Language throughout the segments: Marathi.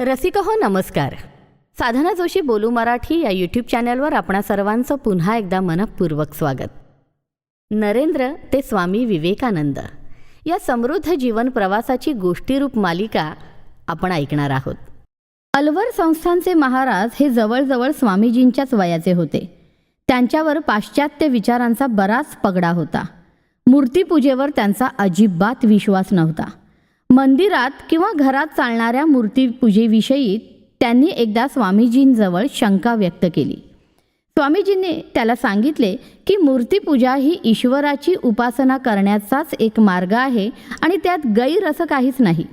रसिक हो नमस्कार. साधना जोशी बोलू मराठी या यूट्यूब चॅनलवर आपणा सर्वांचं पुन्हा एकदा मनपूर्वक स्वागत. नरेंद्र ते स्वामी विवेकानंद. या समृद्ध जीवन प्रवासाची गोष्टीरूप मालिका आपण ऐकणार आहोत. अलवर संस्थानचे महाराज हे जवळजवळ स्वामीजींच्याच वयाचे होते. त्यांच्यावर पाश्चात्य विचारांचा बराच पगडा होता. मूर्तीपूजेवर त्यांचा अजिबात विश्वास नव्हता. मंदिरात किंवा घरात चालणाऱ्या मूर्तीपूजेविषयी त्यांनी एकदा स्वामीजींजवळ शंका व्यक्त केली. स्वामीजींनी त्याला सांगितले की मूर्तीपूजा ही ईश्वराची उपासना करण्याचाच एक मार्ग आहे आणि त्यात गैर असं काहीच नाही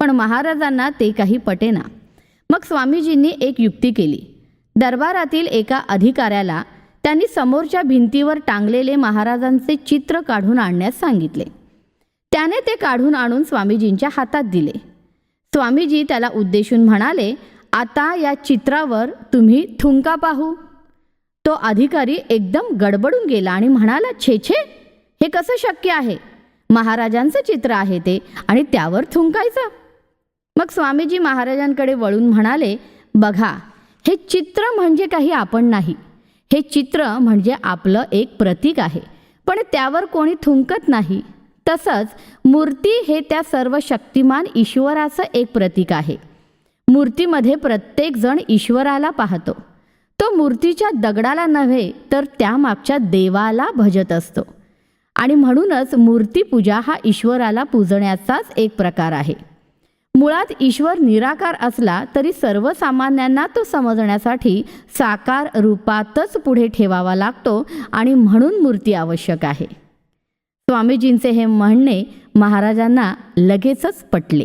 पण महाराजांना ते काही पटेना. मग स्वामीजींनी एक युक्ती केली. दरबारातील एका अधिकाऱ्याला त्यांनी समोरच्या भिंतीवर टांगलेले महाराजांचे चित्र काढून आणण्यास सांगितले. त्याने ते काढून आणून स्वामीजींच्या हातात दिले. स्वामीजी त्याला उद्देशून म्हणाले आता या चित्रावर तुम्ही थुंका पाहू. तो अधिकारी एकदम गडबडून गेला आणि म्हणाला छे छे हे कसं शक्य आहे? महाराजांचं चित्र आहे ते आणि त्यावर थुंकायचं मग स्वामीजी महाराजांकडे वळून म्हणाले बघा हे चित्र म्हणजे काही आपण नाही. हे चित्र म्हणजे आपलं एक प्रतीक आहे. पण त्यावर कोणी थुंकत नाही. तसंच मूर्ती हे त्या सर्व शक्तिमान ईश्वराचं एक प्रतीक आहे. मूर्तीमध्ये प्रत्येकजण ईश्वराला पाहतो. तो मूर्तीच्या दगडाला नव्हे तर त्यामागच्या देवाला भजत असतो. आणि म्हणूनच मूर्तीपूजा हा ईश्वराला पूजण्याचाच एक प्रकार आहे. मुळात ईश्वर निराकार असला तरी सर्वसामान्यांना तो समजण्यासाठी साकार रूपातच पुढे ठेवावा लागतो आणि म्हणून मूर्ती आवश्यक आहे. स्वामीजींचे हे म्हणणे महाराजांना लगेचच पटले.